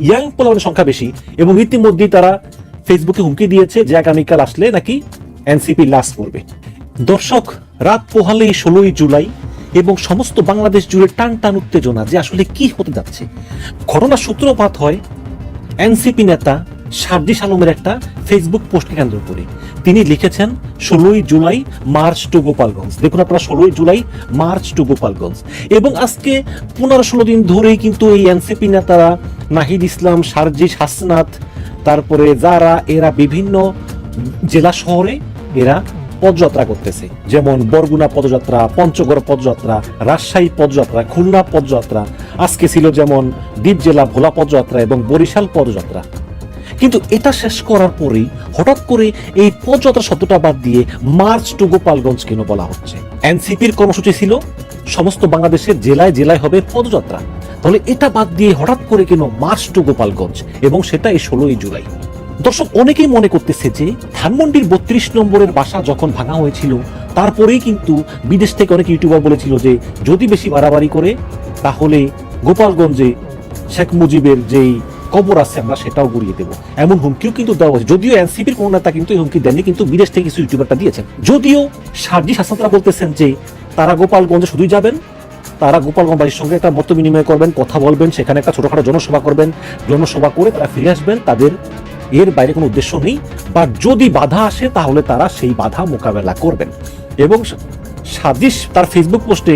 Young পোলাপানের সংখ্যা বেশি এবং ইতিমধ্যেই তারা ফেসবুকে হুমকি দিয়েছে যে আগামীকাল আসলে নাকি এনসিপি লাশ করবে দর্শক, রাত পোহালেই ষোলোই জুলাই এবং সমস্ত বাংলাদেশ জুড়ে টান টান উত্তেজনা যে আসলে কি হতে যাচ্ছে। ঘটনার সূত্রপাত হয় এনসিপি নেতা সার্জিস আলমের একটা ফেসবুক পোস্টকে কেন্দ্র করে। তিনি লিখেছেন ষোলোই জুলাই মার্চ টু গোপালগঞ্জ। দেখুন আপনারা, ষোলোই জুলাই মার্চ টু গোপালগঞ্জ। এবং আজকে পনেরো ষোলো দিন ধরেই কিন্তু এই এনসিপি নেতারা নাহিদ ইসলাম, সার্জিস হাসনাত, তারপরে যারা, এরা বিভিন্ন জেলা শহরে এরা পদযাত্রা করতেছে। যেমন বরগুনা পদযাত্রা, পঞ্চগড় পদযাত্রা, রাজশাহী পদযাত্রা, খুলনা পদযাত্রা। আজকে ছিল যেমন দ্বীপ জেলা ভোলা পদযাত্রা এবং বরিশাল পদযাত্রা। কিন্তু এটা শেষ করার পরেই হঠাৎ করে এই পদযাত্রা শব্দটা বাদ দিয়ে মার্চ টু গোপালগঞ্জ কেন বলা হচ্ছে? এনসিপির কর্মসূচি ছিল, সমস্ত বাংলাদেশের জেলায় জেলায় হবে পদযাত্রা। তাহলে এটা বাদ দিয়ে হঠাৎ করে কেন মার্চ টু গোপালগঞ্জ এবং সেটা এই ষোলোই জুলাই? দর্শক, অনেকেই মনে করতেছে যে ধানমন্ডির বত্রিশ নম্বরের বাসা যখন ভাঙা হয়েছিল, তারপরেই কিন্তু বিদেশ থেকে অনেক ইউটিউবার বলেছিল যে যদি বেশি বাড়াবাড়ি করে, তাহলে গোপালগঞ্জে শেখ মুজিবের যেই কবর আছে, আমরা সেটাও গড়িয়ে দেবো। এমন হুমকিও কিন্তু দেওয়া হয়েছে। যদিও এনসিপির কোনো নেতা কিন্তু এই হুমকি দেননি, কিন্তু বিদেশ থেকে কিছু ইউটিউবারটা দিয়েছেন। যদিও সার্জি হাসানরা বলতেছেন যে, তারা গোপালগঞ্জে শুধুই যাবেন, তারা গোপালগঞ্জবাসীর সঙ্গে একটা মত বিনিময় করবেন, কথা বলবেন, সেখানে একটা ছোটখাটো জনসভা করবেন, জনসভা করে তারা ফিরে আসবেন। তাদের এর বাইরে কোনো উদ্দেশ্য নেই। বা যদি বাধা আসে, তাহলে তারা সেই বাধা মোকাবেলা করবেন। এবং সাজিস তার ফেসবুক পোস্টে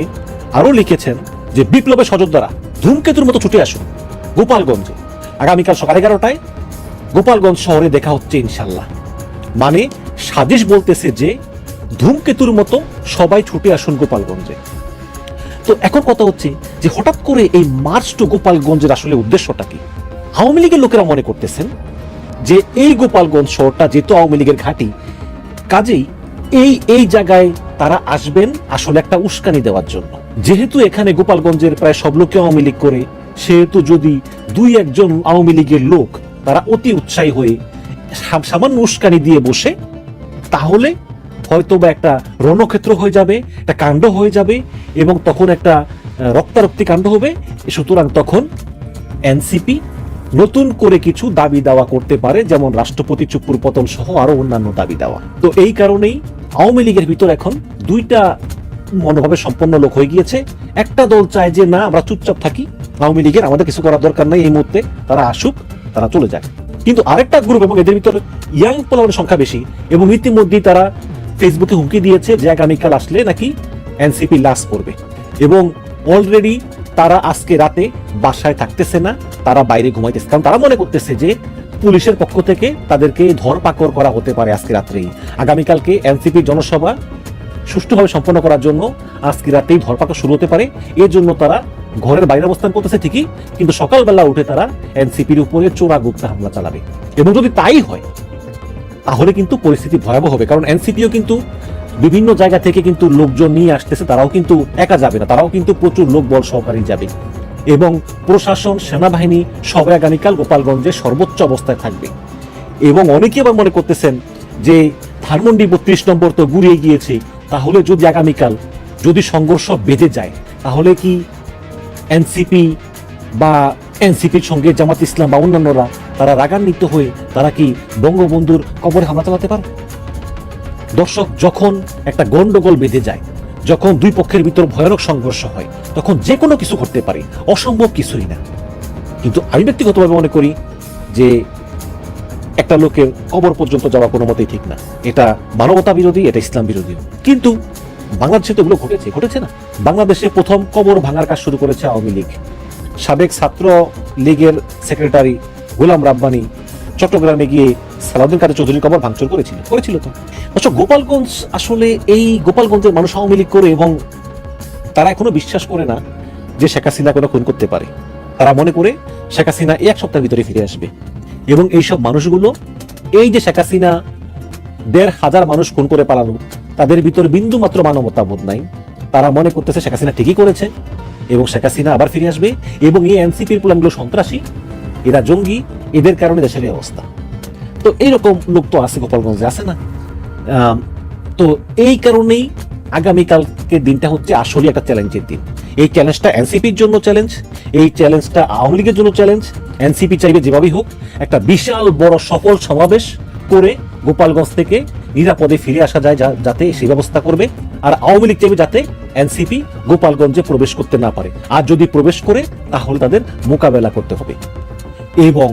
আরও লিখেছেন যে, বিপ্লবের সজোদ্দারা ধূমকেতুর মতো ছুটে আসুন গোপালগঞ্জে। আগামীকাল সকাল এগারোটায় গোপালগঞ্জ শহরে দেখা হচ্ছে ইনশাল্লাহ। মানে সাজিস বলতেছে যে ধূমকেতুর মতো সবাই ছুটে আসুন গোপালগঞ্জে। তো এখন কথা হচ্ছে যে হঠাৎ করে এই মার্চ টু গোপালগঞ্জের আসলে উদ্দেশ্যটা কি? আওয়ামী লীগের লোকেরা মনে করতেছেন যে এই গোপালগঞ্জ শহরটা যেহেতু আওয়ামী লীগের ঘাঁটি, কাজেই এই এই জায়গায় তারা আসবেন আসলে একটা উস্কানি দেওয়ার জন্য। যেহেতু এখানে গোপালগঞ্জের প্রায় সব লোকে আওয়ামী লীগ করে সেহেতু যদি দুই একজন আওয়ামী লীগের লোক তারা অতি উৎসাহী হয়ে সামান্য উস্কানি দিয়ে বসে, তাহলে হয়তো বা একটা রণক্ষেত্র হয়ে যাবে, একটা কাণ্ড হয়ে যাবে এবং তখন একটা রক্তারক্তি কাণ্ড হবে। সুতরাং তখন এনসিপি নতুন করে কিছু দাবি দাওয়া করতে পারে, যেমন রাষ্ট্রপতি চুপুর পতন সহ আরও অন্যান্য দাবি দেওয়া। তো এই কারণেই আওয়ামী লীগের ভিতর এখন দুইটা মনোভাবে সম্পন্ন লোক হয়ে গিয়েছে। একটা দল চায় যে, না, আমরা চুপচাপ থাকি। আওয়ামী লীগের আমাদের কিছু করার দরকার নাই এই মুহূর্তে। তারা আসুক, তারা চলে যাক। কিন্তু আরেকটা গ্রুপ এবং এদের ভিতর ইয়াং পোলাপানের সংখ্যা বেশি এবং ইতিমধ্যেই তারা ফেসবুকে হুমকি দিয়েছে যে আগামীকাল আসলে নাকি এনসিপি লাশ করবে এবং অলরেডি তারা আজকে রাতে বাসায় থাকতেছে না, তারা বাইরে ঘুমাইতেছে। কারণ তারা মনে করতেছে যে পুলিশের পক্ষ থেকে তাদেরকে ধরপাকড় করা হতে পারে আজকে রাত্রেই। আগামীকালকে এনসিপির জনসভা সুষ্ঠুভাবে সম্পন্ন করার জন্য আজকে রাতেই ধরপাকড় শুরু হতে পারে। এর জন্য তারা ঘরের বাইরে অবস্থান করতেছে ঠিকই, কিন্তু সকালবেলা উঠে তারা এনসিপির উপরে চোরা গুপ্তা হামলা চালাবে। এবং যদি তাই হয়, তাহলে কিন্তু পরিস্থিতি ভয়াবহ হবে। কারণ এনসিপিও কিন্তু বিভিন্ন জায়গা থেকে কিন্তু লোকজন নিয়ে আসতেছে, তারাও কিন্তু একা যাবে না, তারাও কিন্তু প্রচুর লোক বল সহকারী যাবে। এবং প্রশাসন, সেনাবাহিনী সবাই আগামীকাল গোপালগঞ্জে সর্বোচ্চ অবস্থায় থাকবে। এবং অনেকে আবার মনে করতেছেন যে ধানমন্ডি বত্রিশ নম্বর তো গুড়িয়ে গিয়েছে, তাহলে যদি আগামীকাল যদি সংঘর্ষ বেঁধে যায়, তাহলে কি এনসিপি বা এনসিপির সঙ্গে জামাত ইসলাম বা অন্যান্যরা, তারা রাগান্বিত হয়ে তারা কি বঙ্গবন্ধুর কবরে হামলা চালাতে পারে? দর্শক, যখন একটা গন্ডগোল বেঁধে যায়, যখন দুই পক্ষের ভিতর ভয়ানক সংঘর্ষ হয়, তখন যে কোনো কিছু ঘটতে পারে, অসম্ভব কিছুই না। কিন্তু আমি ব্যক্তিগতভাবে মনে করি যে একটা লোকের কবর পর্যন্ত যাওয়া কোনো মতেই ঠিক না। এটা মানবতা বিরোধী এটা ইসলাম বিরোধী কিন্তু বাংলাদেশে তো এগুলো ঘটেছে ঘটেছে না। বাংলাদেশে প্রথম কবর ভাঙার কাজ শুরু করেছে আওয়ামী লীগ। সাবেক ছাত্র লীগের সেক্রেটারি গোলাম রাব্বানি চট্টগ্রামে গিয়ে সালাউদ্দিন কাদের চৌধুরীর কবর ভাঙচুর করেছিল করেছিল তো। অবশ্য গোপালগঞ্জ আসলে এই গোপালগঞ্জের মানুষ আওয়ামী লীগ করে এবং তারা এখনও বিশ্বাস করে না যে শেখ হাসিনা কোনো খুন করতে পারে। তারা মনে করে শেখ হাসিনা এক সপ্তাহের ভিতরে ফিরে আসবে। এবং এইসব মানুষগুলো, এই যে শেখ হাসিনা দেড় হাজার মানুষ খুন করে পালানো তাদের ভিতর বিন্দু মাত্র মানবতা বোধ নাই। তারা মনে করতেছে শেখ হাসিনা ঠিকই করেছে এবং শেখ হাসিনা আবার ফিরে আসবে এবং এই এনসিপির প্ল্যানগুলো সন্ত্রাসী, এরা জঙ্গি, এদের কারণে দেশের এই অবস্থা। তো এইরকম লোক তো আছে, গোপালগঞ্জে আছে না। তো এই কারণেই আগামীকালকে দিনটা হচ্ছে আসলে একটা চ্যালেঞ্জের দিন। এই চ্যালেঞ্জটা এনসিপির জন্য চ্যালেঞ্জ, এই চ্যালেঞ্জটা আওয়ামী লীগের জন্য চ্যালেঞ্জ। এনসিপি চাইবে যেভাবেই হোক, একটা বিশাল বড় সফল সমাবেশ করে গোপালগঞ্জ থেকে নিরাপদে ফিরে আসা যায় যাতে সেই ব্যবস্থা করবে। আর আওয়ামী লীগ চাইবে যাতে এনসিপি গোপালগঞ্জে প্রবেশ করতে না পারে। আর যদি প্রবেশ করে, তাহলে তাদের মোকাবেলা করতে হবে। এবং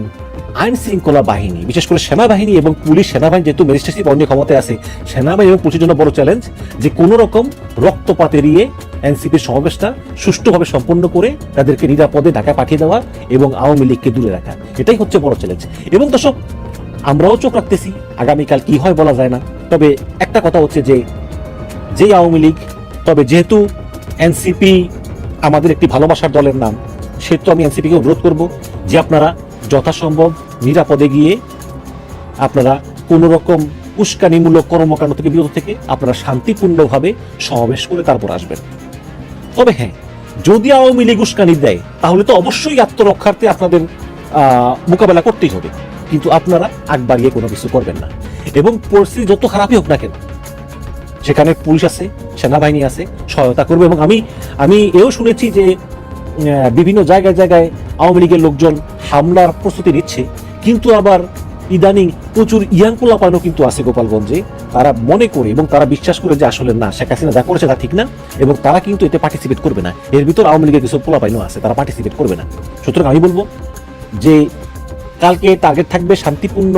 আইন শৃঙ্খলা বাহিনী, বিশেষ করে সেনাবাহিনী এবং পুলিশ সেনাবাহিনী যেহেতু ম্যাজিস্ট্রেসি পর্যায়ে ক্ষমতায় আছে, সেনাবাহিনী এবং পুলিশের জন্য বড় চ্যালেঞ্জ যে কোনো রকম রক্তপাত এড়িয়ে এনসিপির সমাবেশটা সুষ্ঠুভাবে সম্পন্ন করে তাদেরকে নিরাপদে ঢাকায় পাঠিয়ে দেওয়া এবং আওয়ামী লীগকে দূরে রাখা। এটাই হচ্ছে বড় চ্যালেঞ্জ এবং দর্শক আমরাও চোখ রাখতেছি, আগামীকাল কি হয় বলা যায় না। তবে একটা কথা হচ্ছে যে, যেই আওয়ামী লীগ, তবে যেহেতু এনসিপি আমাদের একটি ভালোবাসার দলের নাম, সেহেতু আমি এনসিপিকে অনুরোধ করব যে আপনারা যথাসম্ভব নিরাপদে গিয়ে আপনারা কোনো রকম উস্কানিমূলক কর্মকাণ্ড থেকে বিরত থেকে আপনারা শান্তিপূর্ণভাবে সমাবেশ করে তারপর আসবেন। তবে হ্যাঁ যদি আওয়ামী লীগ উস্কানি দেয়, তাহলে তো অবশ্যই আত্মরক্ষার্থে আপনাদের মোকাবেলা করতেই হবে। কিন্তু আপনারা আগ বাড়িয়ে কোনো কিছু করবেন না। এবং পরিস্থিতি যত খারাপই হোক না কেন, সেখানে পুলিশ আছে, সেনাবাহিনী আছে, সহায়তা করবে। এবং আমি আমি এও শুনেছি যে বিভিন্ন জায়গায় জায়গায় আওয়ামী লীগের লোকজন হামলার প্রস্তুতি নিচ্ছে। কিন্তু আবার ইদানিং প্রচুর ইয়াং পোলাপানও কিন্তু আছে গোপালগঞ্জে। তারা মনে করে এবং তারা বিশ্বাস করে যে আসলে না, শেখ হাসিনা যা করেছে তা ঠিক না, এবং তারা কিন্তু এতে পার্টিসিপেট করবে না। এর ভিতর আওয়ামী লীগের কিছু পোলাপাইনও আছে, তারা পার্টিসিপেট করবে না। সুতরাং আমি বলব যে কালকে টার্গেট থাকবে শান্তিপূর্ণ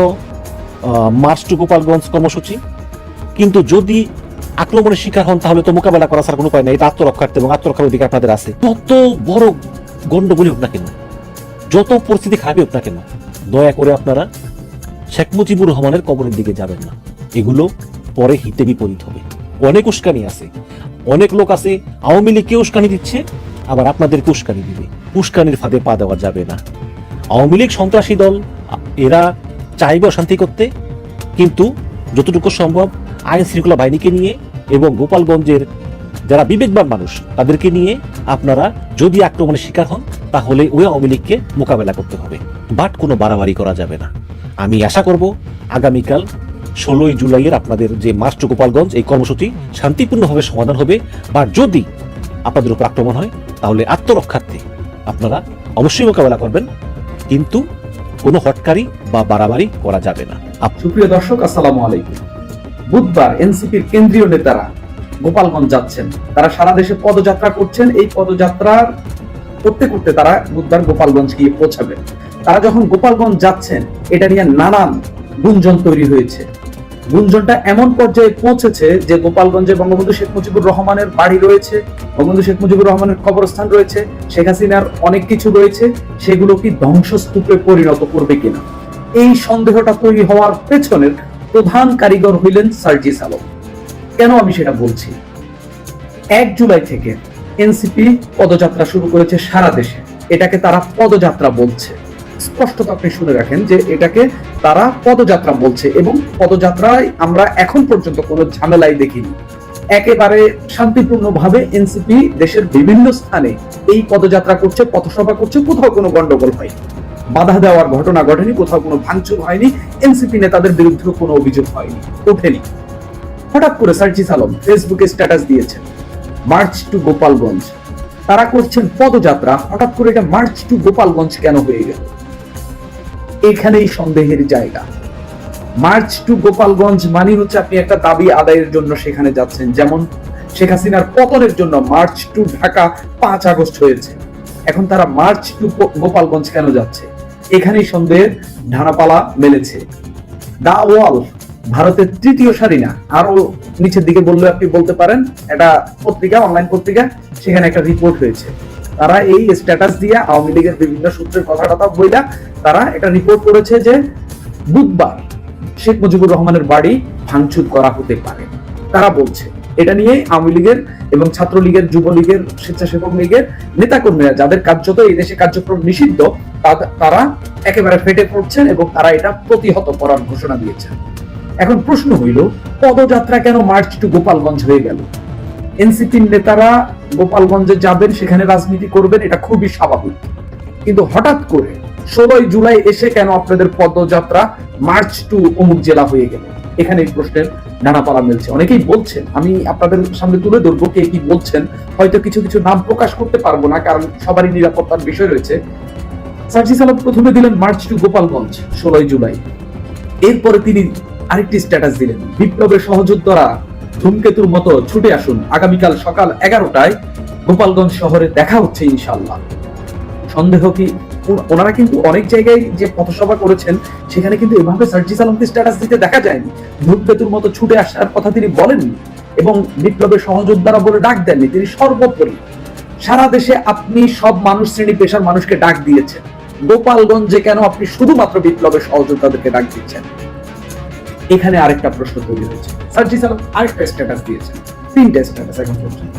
মার্চ টু গোপালগঞ্জ কর্মসূচি। কিন্তু যদি আক্রমণের শিকার হন, তাহলে তো মোকাবেলা করা ছাড়া কোনো উপায় নেই। এটা আত্মরক্ষার্থে এবং আত্মরক্ষার অধিকার আপনাদের আছে। যত বড় গন্ডগোলই হোক না কেন, যত পরিস্থিতি খারাপই হোক না কেন, দয়া করে আপনারা শেখ মুজিবুর রহমানের কবরের দিকে যাবেন না। এগুলো পরে হিতে বিপরীত হবে। অনেক উস্কানি আছে। অনেক লোক আছে, আওয়ামী লীগকে উস্কানি দিচ্ছে, আবার আপনাদেরকে উস্কানি দিবে। উস্কানির ফাঁদে পা দেওয়া যাবে না। আওয়ামী লীগ সন্ত্রাসী দল, এরা চাইবে অশান্তি করতে। কিন্তু যতটুকু সম্ভব আইন শৃঙ্খলা বাহিনীকে নিয়ে এবং গোপালগঞ্জের যারা বিবেকবান মানুষ, তাদেরকে নিয়ে আপনারা যদি আক্রমণের শিকার হন, তাহলে ওই আওয়ামী লীগকে মোকাবেলা করতে হবে। বাট কোনো বাড়াবাড়ি করা যাবে না। আমি আশা করব আগামীকাল ষোলোই জুলাইয়ের আপনাদের যে মার্চ গোপালগঞ্জ, এই কর্মসূচি শান্তিপূর্ণভাবে সমাধান হবে। বা যদি আপনাদের উপর আক্রমণ হয়, তাহলে আত্মরক্ষার্থে আপনারা অবশ্যই মোকাবেলা করবেন। কিন্তু কোনো হটকারি বা বাড়াবাড়ি করা যাবে না। সুপ্রিয় দর্শক, আসসালামু আলাইকুম। বুধবার এনসিপির কেন্দ্রীয় নেতারা গোপালগঞ্জ যাচ্ছেন। তারা সারা দেশে পদযাত্রা করছেন। এই পদযাত্রার করতে করতে তারা বুধবার গোপালগঞ্জ গিয়ে পৌঁছাবেন। তারা যখন গোপালগঞ্জ যাচ্ছেন, এটা নিয়ে নানান গুঞ্জন তৈরি হয়েছে। গুঞ্জনটা এমন পর্যায়ে পৌঁছেছে যে গোপালগঞ্জে বঙ্গবন্ধু শেখ মুজিবুর রহমানের বাড়ি রয়েছে, বঙ্গবন্ধু শেখ মুজিবুর রহমানের কবরস্থান রয়েছে, শেখ হাসিনার অনেক কিছু রয়েছে, সেগুলো কি ধ্বংসস্তূপে পরিণত করবে কিনা? এই সন্দেহটা তৈরি হওয়ার পেছনের প্রধান কারিগর হইলেন সার্জিস আলম। কেন আমি সেটা বলছি? এক জুলাই থেকে এনসিপি পদযাত্রা শুরু করেছে সারা দেশে। এটাকে তারা পদযাত্রা বলছে। স্পষ্টত আপনি শুনে রাখেন যে এটাকে তারা পদযাত্রা বলছে এবং পদযাত্রায় আমরা এখন পর্যন্ত কোনো ঝামেলাই দেখিনি। একেবারে শান্তিপূর্ণভাবে এনসিপি দেশের বিভিন্ন স্থানে এই পদযাত্রা করছে, পথসভা করছে, কোথাও কোনো গন্ডগোল হয়নি। বাধা দেওয়ার ঘটনা ঘটেনি, কোথাও কোনো ভাঙচুর হয়নি, এনসিপি নেতাদের বিরুদ্ধে কোনো অভিযোগ হয়নি, ওঠেনি। হঠাৎ করে সার্জিস আলম ফেসবুকে স্ট্যাটাস দিয়েছেন, মার্চ টু গোপালগঞ্জ। তারা করছেন পদযাত্রা, হঠাৎ করে এটা মার্চ টু গোপালগঞ্জ কেন হয়ে গেল? এখানেই সন্দেহের জায়গা। মার্চ টু গোপালগঞ্জ মানে হচ্ছে আপনি একটা দাবি আদায়ের জন্য সেখানে যাচ্ছেন। যেমন, শেখ হাসিনার পতনের জন্য মার্চ টু ঢাকা পাঁচ আগস্ট হয়েছে। এখন তারা মার্চ টু গোপালগঞ্জ কেন যাচ্ছে? এখানেই সন্দেহের ঢানাপালা মেলেছে। দা ওয়াল ভারতের তৃতীয় সারি না আরও নিচের দিকে বললে আপনি বলতে পারেন একটা পত্রিকা, অনলাইন পত্রিকা, সেখানে একটা রিপোর্ট হয়েছে। তারা এই স্ট্যাটাস দিয়ে আওয়ামী লীগের বিভিন্ন সূত্রের কথা টথা বইলা তারা এটা রিপোর্ট করেছে যে বুধবার শেখ মুজিবুর রহমানের বাড়ি ভাঙচুর করা হতে পারে। তারা বলছে, এটা নিয়ে আওয়ামী লীগের এবং ছাত্রলীগের, যুবলীগের, স্বেচ্ছাসেবক লীগের নেতাকর্মীরা যাদের কার্যত এই দেশে কার্যক্রম নিষিদ্ধ তারা একেবারে ফেটে পড়ছেন এবং তারা এটা প্রতিহত করার ঘোষণা দিয়েছেন। এখন প্রশ্ন হইল, পদযাত্রা কেন মার্চ টু গোপালগঞ্জ হয়ে গেল? এনসিপির নেতারা গোপালগঞ্জে যাবেন, সেখানে রাজনীতি করবেন, এটা খুবই স্বাভাবিক। কিন্তু হঠাৎ করে ষোলোই জুলাই এসে কেন আপনাদের পদযাত্রা মার্চ টু অমুক জেলা হয়ে গেল? এখানে এই প্রশ্নের নানাপালা মিলছে। অনেকেই বলছেন, আমি আপনাদের সামনে তুলে ধরবো কে কি বলছেন, হয়তো কিছু কিছু নাম প্রকাশ করতে পারব না, কারণ সবারই নিরাপত্তার বিষয় রয়েছে। সার্জিস আলম প্রথমে দিলেন মার্চ টু গোপালগঞ্জ, ষোলোই জুলাই। এরপরে তিনি আরেকটি স্ট্যাটাস দিলেন, বিপ্লবের সহযোদ্ধারা ধূমকেতুর মতো ছুটে আসুন। আগামীকাল সকাল এগারোটায় গোপালগঞ্জ শহরে দেখা হচ্ছে ইনশাল্লাহ সন্দেহ কি? ওনারা কিন্তু অনেক জায়গায় যে পথসভা করেছেন, সেখানে কিন্তু এভাবে সার্জিস আলমকে স্ট্যাটাস দিতে দেখা যায়নি। ধূমকেতুর মতো ছুটে আসার কথা তিনি বলেননি এবং বিপ্লবের সহযোদ্ধারা বলে ডাক দেননি। তিনি সর্বোপরি সারা দেশে আপনি সব মানুষ শ্রেণি পেশার মানুষকে ডাক দিয়েছেন। গোপালগঞ্জে কেন আপনি শুধুমাত্র বিপ্লবের সহযোদ্ধাদেরকে ডাক দিচ্ছেন? এখানে আরেকটা প্রশ্ন তৈরি হয়েছে। সার্জিস আলম আরেকটা স্ট্যাটাস দিয়েছেন, তিনটা স্ট্যাটাস এখন পর্যন্ত।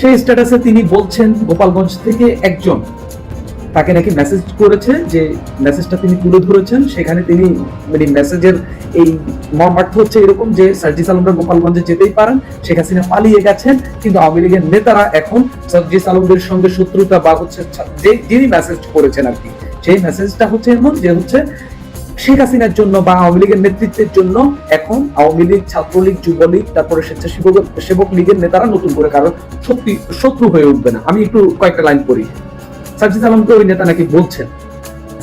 সেই স্ট্যাটাসে তিনি বলছেন, গোপালগঞ্জ থেকে একজন তাকে নাকি মেসেজ করেছে যে মেসেজটা তিনি তুলে ধরেছেন। সেখানে তিনি মানে মেসেজের এই মর্মার্থ হচ্ছে এরকম যে সার্জিস আলমরা গোপালগঞ্জে যেতেই পারেন, শেখ হাসিনা পালিয়ে গেছেন, কিন্তু আওয়ামী লীগের নেতারা এখন সার্জিস আলমদের সঙ্গে শত্রুতা বা হচ্ছে যে যিনি মেসেজ করেছেন আর কি, সেই মেসেজটা হচ্ছে এমন যে হচ্ছে শেখ হাসিনার জন্য বা আওয়ামী লীগের নেতৃত্বের জন্য এখন আওয়ামী লীগ, ছাত্রলীগ, যুবলীগ, তারপরে স্বেচ্ছাসেবক, সেবক লীগের নেতারা নতুন করে কারও সত্যি শত্রু হয়ে উঠবে না। আমি একটু কয়েকটা লাইন পড়ি। সাজিদ আলমকে ওই নেতা নাকি বলছেন।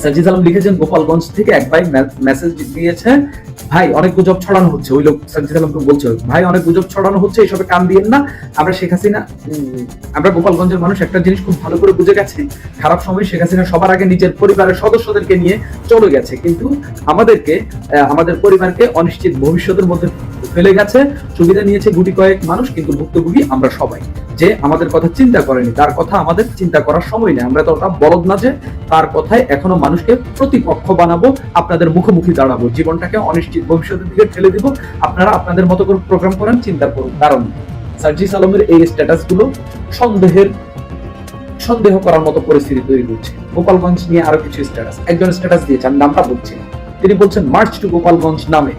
সার্জিস আলম লিখেছেন গোপালগঞ্জ থেকে এক ভাই মেসেজ দিয়েছে, ভাই, অনেক গুজব ছড়ানো হচ্ছে। ওই লোক সার্জিস আলমকে বলছে, ভাই, অনেক গুজব ছড়ানো হচ্ছে, এসবে কান দিয়েন না। আমরা শেখ হাসিনা আমরা গোপালগঞ্জের মানুষ, একটা জিনিস খুব ভালো করে বুঝে গেছি, খারাপ সময় শেখ হাসিনা সবার আগে নিজের পরিবারের সদস্যদেরকে নিয়ে চলে গেছে। কিন্তু আমাদেরকে আমাদের পরিবারকে অনিশ্চিত ভবিষ্যতের মধ্যে ফেলে গেছে সুবিধা নিয়েছে গুটি কয়েক মানুষ, কিন্তু ভুক্তভোগী আমরা সবাই। যে আমাদের কথা চিন্তা করেনি, তার কথা আমাদের চিন্তা করার সময় নেই। আমরা তো ওটা বলদ না যে তার কথায় এখনও মানুষকে প্রতিপক্ষ বানাবো, আপনাদের মুখোমুখি দাঁড়াবো। জীবনটাকে অনিশ্চিত ভবিষ্যতের দিকে ঠেলে দিব। আপনারা আপনাদের মতো করে প্রোগ্রাম করেন, চিন্তা করুন। কারণ সার্জিস আলমের এই স্ট্যাটাসগুলো সন্দেহের, সন্দেহ করার মতো পরিস্থিতি তৈরি করছে। গোপালগঞ্জ নিয়ে আরও কিছু স্ট্যাটাস একজন স্ট্যাটাস দিয়েছে, আমি নামটা বলছি তিনি বলছেন মার্চ টু গোপালগঞ্জ নামে।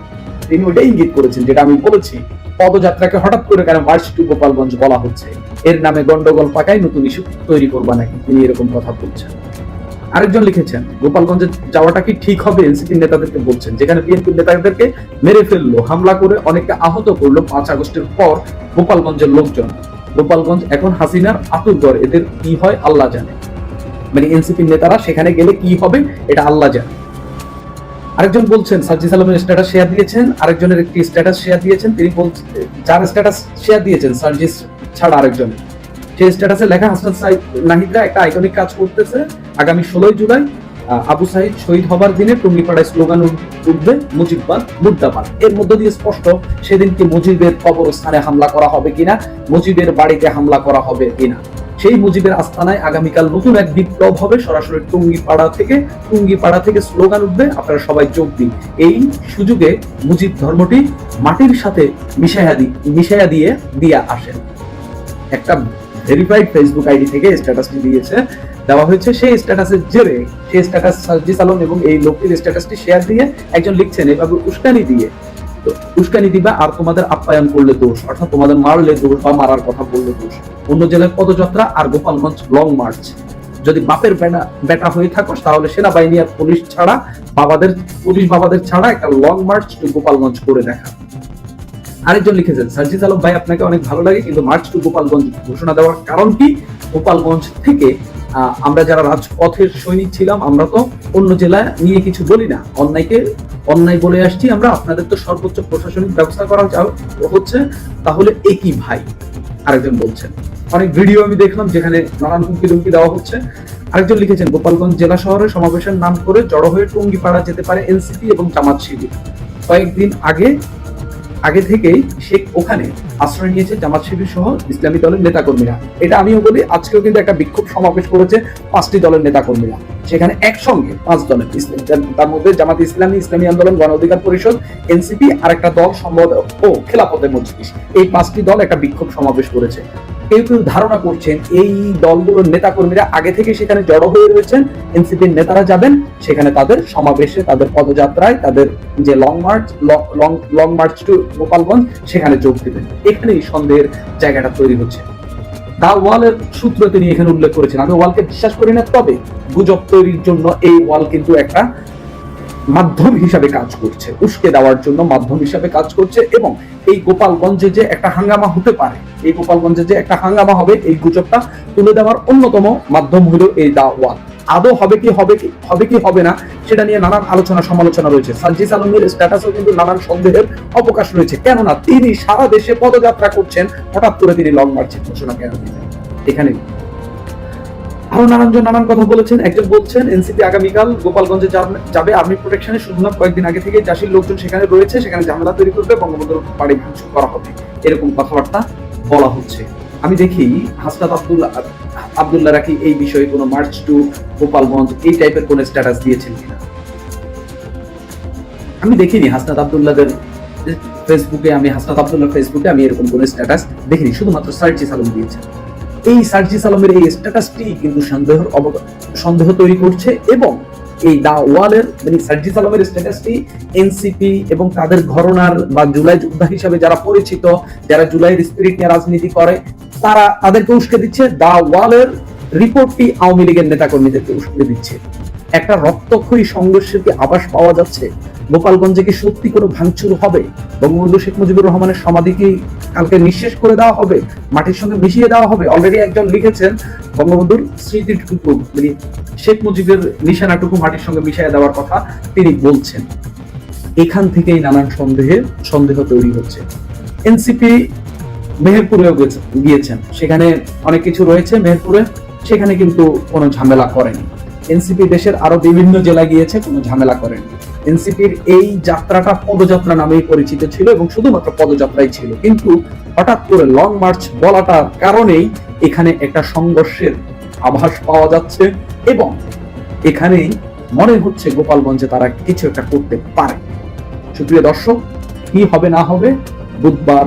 তিনি ওটাই ইঙ্গিত করেছেন, যেটা আমি বলেছি। পদযাত্রাকে হঠাৎ করে কেন টু গোপালগঞ্জ বলা হচ্ছে? এর নামে গন্ডগোল পাকায় নতুন ইস্যু তৈরি করবা নাকি? তিনি এরকম কথা বলছেন। আরেকজন লিখেছেন, গোপালগঞ্জে যাওয়াটা কি ঠিক হবে? এনসিপি নেতাদেরকে বলছেন, যেখানে বিএনপি নেতাদেরকে মেরে ফেলল, হামলা করে অনেককে আহত করল পাঁচ আগস্টের পর গোপালগঞ্জের লোকজন। গোপালগঞ্জ এখন হাসিনার আতুরঘর এদের কি হয় আল্লাহ জানে। মানে এনসিপি নেতারা সেখানে গেলে কি হবে, এটা আল্লাহ জানে। আরেকজন বলছেন সার্জিস আলমের স্ট্যাটাস শেয়ার দিয়েছেন, আরেকজনের একটি স্ট্যাটাস শেয়ার দিয়েছেন, তিনি বলছেন যার স্ট্যাটাস শেয়ার দিয়েছেন, সার্জিস ছাড়া আরেকজন। সেই স্ট্যাটাসে লেখা, হাসনাত সাইদ নাহিদরা একটা আইকনিক কাজ করতেছে। আগামী ষোলোই জুলাই আবু সাইদ শহীদ হবার দিনে টুঙ্গিপাড়ায় স্লোগান উঠ- উঠবে মুজিববাদ মুদ্রাবাদ এর মধ্য দিয়ে স্পষ্ট, সেদিনকে মুজিবের কবরস্থানে হামলা করা হবে কিনা, মুজিবের বাড়িতে হামলা করা হবে কিনা। সেই মুজিবের আস্তানায় আগামীকাল নতুন এক বিপ্লব হবে। সরাসরি টুঙ্গিপাড়া থেকে টুঙ্গিপাড়া থেকে স্লোগান উঠবে। আপনারা সবাই যোগ দিন। এই সুযোগে মুজিব ধর্মটি মাটির সাথে মিশাইয়া দি মিশাইয়া দিয়ে দিয়া আসেন। একটা ভেরিফাইড ফেসবুক আইডি থেকে স্ট্যাটাসটি দিয়েছে। দেওয়া হয়েছে সেই স্ট্যাটাসের জেরে সেই স্ট্যাটাস সার্জিস আলম এবং এই লোকটির স্ট্যাটাসটি শেয়ার দিয়ে একজন লিখছেন এভাবে উস্কানি দিয়ে। উস্কানি দিবা আর তোমাদের আপ্যায়ন করলে দোষ, অর্থাৎ তোমাদের মারলে দোষ বা মারার কথা বললে দোষ। অন্য জেলায় পদযাত্রা আর গোপালগঞ্জ লং মার্চ যদি বাপের বেটা বেটা হয়ে থাকো তাহলে সেনাবাহিনী আর পুলিশ ছাড়া বাবাদের, পুলিশ বাবাদের ছাড়া একটা লং মার্চ টু গোপালগঞ্জ করে দেখা। আরেকজন লিখেছেন, সার্জিস আলম ভাই, আপনাকে অনেক ভালো লাগে, কিন্তু মার্চ টু গোপালগঞ্জ ঘোষণা দেওয়ার কারণ কি? গোপালগঞ্জ থেকে আমরা যারা রাজপথের সৈনিক ছিলাম, আমরা তো অন্য জেলায় নিয়ে কিছু বলি না। অন্যায়কে অন্যায় বলে আসছি আমরা। আপনাদের তো সর্বোচ্চ প্রশাসনিক ব্যবস্থা করা হচ্ছে তাহলে একই ভাই, আরেকজন বলছেন। অনেক ভিডিও আমি দেখলাম যেখানে নানান হুমকি দুমকি দেওয়া হচ্ছে। আরেকজন লিখেছেন, গোপালগঞ্জ জেলা শহরে সমাবেশের নাম করে জড়ো হয়ে টুঙ্গিপাড়া যেতে পারে এনসিপি এবং জামাত শিবির। কয়েকদিন আগে আগে থেকেই শেখ ওখানে আশ্রয় নিয়েছে জামাত শিবির সহ ইসলামী দলের নেতাকর্মীরা। এটা আমিও বলি, আজকেও কিন্তু একটা বিক্ষোভ সমাবেশ করেছে পাঁচটি দলের নেতাকর্মীরা। সেখানে একসঙ্গে পাঁচ দলের তার মধ্যে জামাত ইসলামী ইসলামী আন্দোলন, গণ অধিকার পরিষদ, এনসিপি আর একটা দল সম্ভব ও খেলাপথের মজলিস। এই পাঁচটি দল একটা বিক্ষোভ সমাবেশ করেছে। কেউ কেউ ধারণা করছেন এই দলগুলোর নেতাকর্মীরা আগে থেকে সেখানে জড়ো হয়ে রয়েছেন। এনসিপির নেতারা যাবেন, সেখানে তাদের সমাবেশে, তাদের পদযাত্রায়, তাদের যে long march long long march to Gopalganj, সেখানে যোগ দিবেন। এখানেই সন্দেহের জায়গাটা তৈরি হচ্ছে। দা ওয়ালের সূত্র তিনি এখানে উল্লেখ করেছেন। আমি ওয়ালকে বিশ্বাস করি না, তবে গুজব তৈরির জন্য এই ওয়াল কিন্তু একটা মাধ্যম হিসাবে কাজ করছে। উস্কে দেওয়ার জন্য মাধ্যম হিসাবে কাজ করছে এবং এই গোপালগঞ্জে যে একটা হাঙ্গামা হতে পারে এই গোপালগঞ্জে যে একটা হাঙ্গামা হবে, এই গুজবটা তুলে দেওয়ার অন্যতম মাধ্যম হলো এই দা ওয়াল আদৌ হবে কি হবে কি হবে কি, হবে না, সেটা নিয়ে নানান আলোচনা, সমালোচনা রয়েছে। সার্জিস আলমের স্ট্যাটাসও কিন্তু নানান সন্দেহের অবকাশ রয়েছে। কেননা তিনি সারা দেশে পদযাত্রা করছেন, হঠাৎ করে তিনি লং মার্চের ঘোষণা কেন এখানে আরও নানানজন নানান কথা বলেছেন। একজন বলছেন, এনসিপি আগামীকাল গোপালগঞ্জে যাবে আর্মি প্রোটেকশনে শুধুমাত্র কয়েকদিন আগে থেকে চাষির লোকজন সেখানে রয়েছে, সেখানে ঝামেলা তৈরি করবে, বঙ্গবন্ধুর বাড়ি ভাঙচুর করা হবে। এরকম কথাবার্তা বলা হচ্ছে। আমি দেখি হাসনাত আব্দুল্লাহ আব্দুল্লাহ রাকি এই বিষয়ে কোনো মার্চ টু গোপালগঞ্জ এই টাইপের কোন স্ট্যাটাস দিয়েছেন কিনা? আমি দেখিনি হাসনাত আব্দুল্লাহদের ফেসবুকে আমি হাসনাত আব্দুল্লাহ ফেসবুকে আমি এরকম কোন স্ট্যাটাস দেখিনি। শুধুমাত্র সার্জি সালাম দিয়েছেন। এই সার্জি সালামের এই স্ট্যাটাসটি কিন্তু সন্দেহ সন্দেহ তৈরি করছে এবং এই দা ওয়ালের মানে সার্জি সালামের স্ট্যাটাসটি এনসিপি এবং তাদের ঘরনার বা জুলাই যোদ্ধা হিসাবে যারা পরিচিত, যারা জুলাইয়ের স্পিরিট নিয়ে রাজনীতি করে, তারা তাদেরকে উস্কে দিচ্ছে। দা ওয়ালের রিপোর্টটি আওয়ামী লীগের নেতাকর্মীদেরকে উস্কে দিচ্ছে। একটা রক্তক্ষয়ী সংঘর্ষের কি আভাস পাওয়া যাচ্ছে? গোপালগঞ্জে কি সত্যি কোনো ভাঙচুর হবে? বঙ্গবন্ধু শেখ মুজিবুর রহমানের সমাধি কি কালকে নিঃশেষ করে দেওয়া হবে? মাটির সঙ্গে মিশিয়ে দেওয়া হবে? অলরেডি একজন লিখেছেন বঙ্গবন্ধুর স্মৃতিটুকু মানে শেখ মুজিবের নিশানাটুকু মাটির সঙ্গে মিশিয়ে দেওয়ার কথা তিনি বলছেন। এখান থেকেই নানান সন্দেহে, সন্দেহ তৈরি হচ্ছে। এনসিপি মেহেরপুরেও গিয়েছেন। সেখানে অনেক কিছু রয়েছে মেহেরপুরে, সেখানে কিন্তু কোনো ঝামেলা করেনি। এনসিপি দেশের আরও বিভিন্ন জেলায় গিয়েছে, কোনো ঝামেলা করেনি। এনসিপির এই যাত্রাটা পদযাত্রা নামেই পরিচিত ছিল এবং শুধুমাত্র পদযাত্রাই ছিল। কিন্তু হঠাৎ করে লং মার্চ বলাটার কারণেই এখানে একটা সংঘর্ষের আভাস পাওয়া যাচ্ছে। এবং এখানেই মনে হচ্ছে গোপালগঞ্জে তারা কিছু একটা করতে পারে। সুপ্রিয় দর্শক, কি হবে না হবে বুধবার